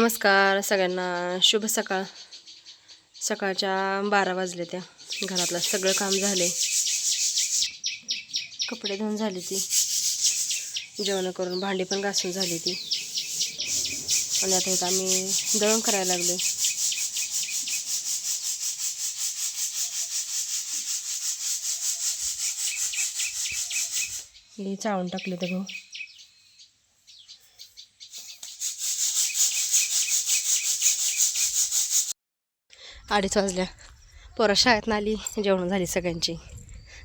नमस्कार सगळ्यांना. शुभ सकाळ. सकाळच्या बारा वाजले त्या. घरातलं सगळं काम झाले. कपडे धुवून झाली ती. जेवण करून भांडी पण घासून झाली ती. आणि आता इथं आम्ही दळण करायला लागलो हे चाळून टाकले ते भाऊ. अडीच वाजल्या. पोरं शाळेत आली जेवण झाली सगळ्यांची.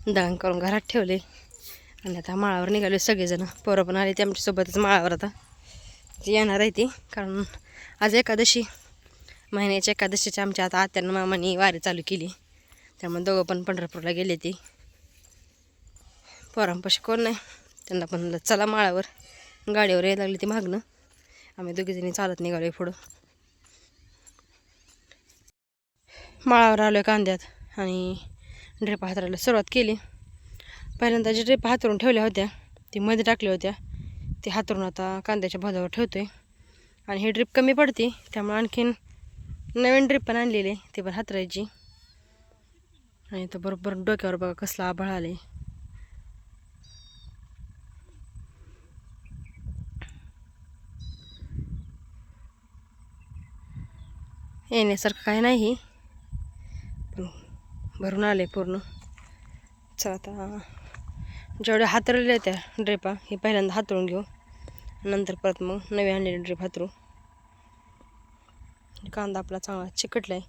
दळण करून घरात ठेवले. आणि आता माळावर निघाले सगळेजण. पोरं पण आले ते आमच्यासोबतच माळावर आता. ती येणार आहे ती कारण आज एकादशी. महिन्याच्या एकादशीच्या आमच्या आता आत्यानं मामानी वारी चालू केली. त्यामुळे दोघं पण पंढरपूरला गेले ती. पोरांपाशी कोण नाही. त्यांना पण चला माळावर. गाडीवर यायला लागली ती मागणं. आम्ही दोघीजणी चालत निघालो पुढं. माळावर आलो आहे कांद्यात आणि ड्रेप हातरायला सुरुवात केली. पहिल्यांदा जे ड्रेप हातरून ठेवल्या होत्या ती मध्ये टाकल्या होत्या ती हातरून आता कांद्याच्या भाजावर ठेवतो आहे आणि ही ड्रीप कमी पडते त्यामुळे आणखीन नवीन ड्रिप पण आणलेली आहे ती पण हातरायची. आणि तर बरोबर डोक्यावर बघा कसला आभाळ आले येण्यासारखं काही नाही भरून आले पूर्ण. चला आता जेवढ्या हातरलेल्या त्या ड्रेपा हे पहिल्यांदा हातरून घेऊ. नंतर परत मग नवी आणलेली ड्रेप हातरू. कांदा आपला चांगला चिकटला आहे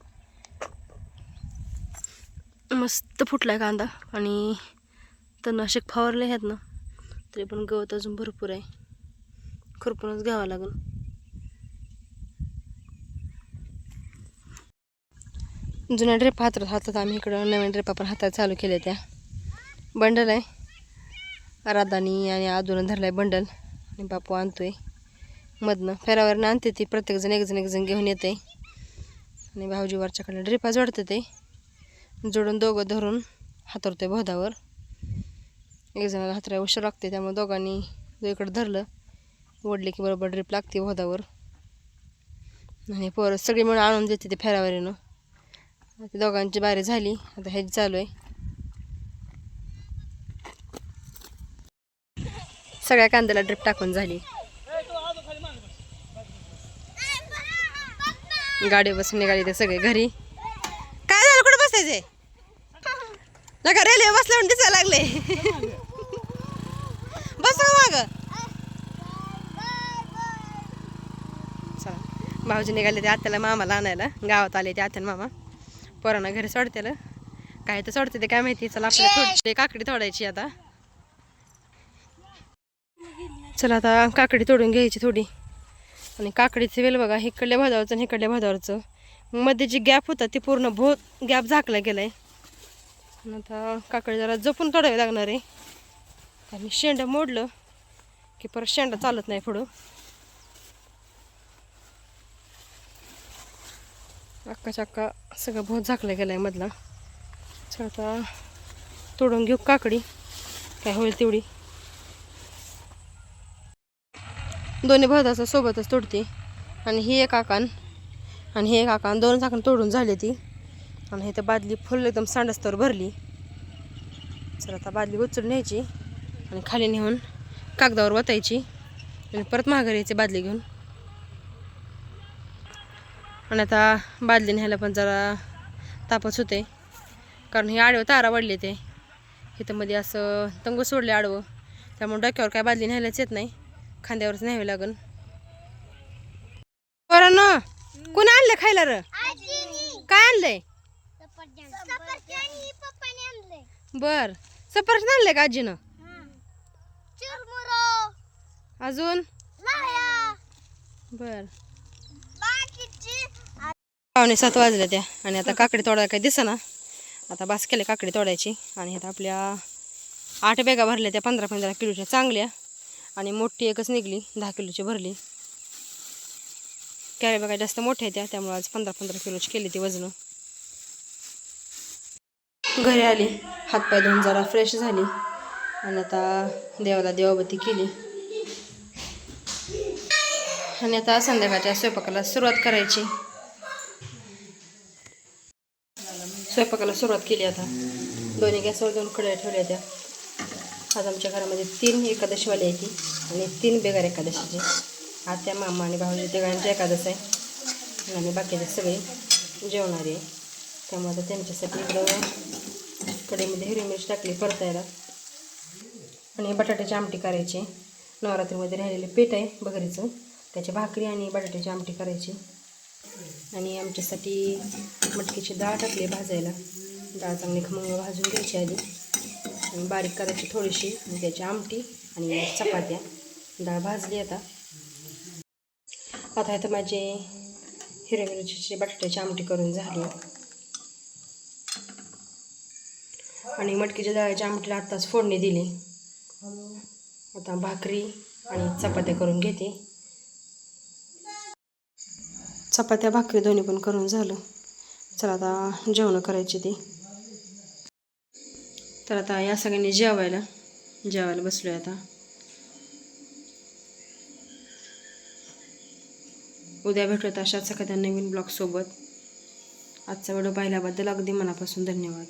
मस्त फुटला आहे कांदा आणि तणनाशक फवारले आहेत ना तरी पण गवत अजून भरपूर आहे. खुरपूनच घ्यावं लागेल. जुन्या ड्रेप हात हातात आम्ही इकडं नवीन ड्रेप पण हातात चालू केल्या त्या. बंडल आहे. राधानी आणि आदून धरला आहे बंडल आणि बापू आणतोय. मधनं फेरावरनं आणते ती. प्रत्येकजण एकजण एकजण घेऊन येते. आणि भाऊजी वरच्याकडनं ड्रिपा जोडते ते. जोडून दोघं धरून हातरते बोधावर. एक जणाला हातराय उशीर लागते त्यामुळे दोघांनी जो इकडं धरलं. ओढले की बरोबर ड्रिप लागते बोधावर. आणि पोरं सगळी म्हणून आणून देते ते फेरावरीनं. आता दोघांची बारी झाली. आता हेच चालू आहे. सगळ्या कांद्याला ड्रिप टाकून झाली. गाडी बसून निघाली ते सगळे घरी. काय झालं? कुठे बसायचे नका रेल्वे बसल्यावर दिसायला लागले. बस माग. चला. भाऊजी निघाले ते आत्याला मामाला आणायला. गावात आले ते आत्याला मामा. पोरांना घरी सोडतेलं. काय तर सोडते ते काय माहिती चला आपल्याला थोडी काकडी तोडायची आता. चला आता काकडी तोडून घ्यायची थोडी. आणि काकडीचे वेल बघा इकडल्या भाजावरचं आणि इकडल्या भाजावरचं मध्ये जी गॅप होता ती पूर्ण भो गॅप झाकला गेला आहे आता काकडी जरा जपून तोडावी लागणार आहे. आणि शेंडा मोडलं की परत शेंडा चालत नाही पुढं. अक्का चक्का सगळं बहुत झाकलं गेलं आहे मधला. चला आता तोडून घेऊ काकडी. काय होईल तेवढी. दोन्ही भाताचं सोबतच तोडते. आणि ही एक आकान आणि हे एक आकान दोन झाकण तोडून झाली ती. आणि हे तर बादली फुल एकदम सांडस्तवर भरली. चला आता बादली उचलून न्यायची. आणि खाली नेऊन कागदावर वतायची. आणि परत माघारी यायची बादली घेऊन. आणि आता बादली न्यायला पण जरा तापच होते. कारण हे आडवं तारा वाढले ते. इथं मध्ये असं तंग सोडले आडवं. त्यामुळे डोक्यावर काय बादली न्यायलाच येत नाही. खांद्यावरच न्यावे लागन. बरं ना कोण आणलं खायला र? काय आणलंय? बर. सफरचंद आणलंय का आजीनं? अजून? बर. पावणे सात वाजल्या त्या. आणि आता काकडी तोडायला काही दिसना. आता बास केले काकडी तोडायची. आणि आता आपल्या आठ बॅगा भरल्या त्या पंधरा पंधरा किलोच्या. चांगल्या. आणि मोठी एकच निघली. दहा किलोची भरली. कॅरे बॅगा जास्त मोठ्या त्या. त्यामुळे आज पंधरा पंधरा किलोची केली ती वजनं. घरी आली. हातपाय धुवून जरा फ्रेश झाली. आणि आता देवाला देवाबती केली. आणि आता संध्याकाळच्या स्वयंपाकाला सुरुवात करायची. स्वयंपाकाला सुरुवात केली आता. दोन्ही गॅसवर दोन कढया ठेवल्या त्या. आज आमच्या घरामध्ये तीन एकादशीवाली आहे ती आणि तीन बेगार एकादशीची. आत्या मामा आणि भाऊजी तिघांची एकादश आहे. आणि बाकीचे सगळे जेवणारे आहे. त्यामुळे आता त्यांच्यासाठी इकडं कढईमध्ये हिरवी मिरची टाकली परतायला. आणि बटाट्याची आमटी करायची. नवरात्रीमध्ये राहिलेले पीठ आहे बकरीचं. त्याची भाकरी आणि बटाट्याची आमटी करायची. आणि आमच्यासाठी मटकीची डाळ टाकली भाजायला. डाळ चांगली खमंग भाजून घ्यायची आधी. आणि बारीक करायची थोडीशी आणि त्याची आमटी आणि चपात्या. डाळ भाजली आता. आता इथं माझे हिरव्या मिरचीची बटाट्याची आमटी करून झाली. आणि मटकीच्या डाळ्याच्या आमटीला आत्ताच फोडणी दिली. आता भाकरी आणि चपात्या करून घेते. चपात्या भाकरी दोन्ही पण करून झालं. चला आता जेवणं करायची ती. तर आता या सगळ्यांनी जेवायला. जेवायला बसलो आहे आता. उद्या भेटूयात अशाच एखाद्या नवीन ब्लॉगसोबत. आजचा व्हिडिओ पाहिल्याबद्दल अगदी मनापासून धन्यवाद.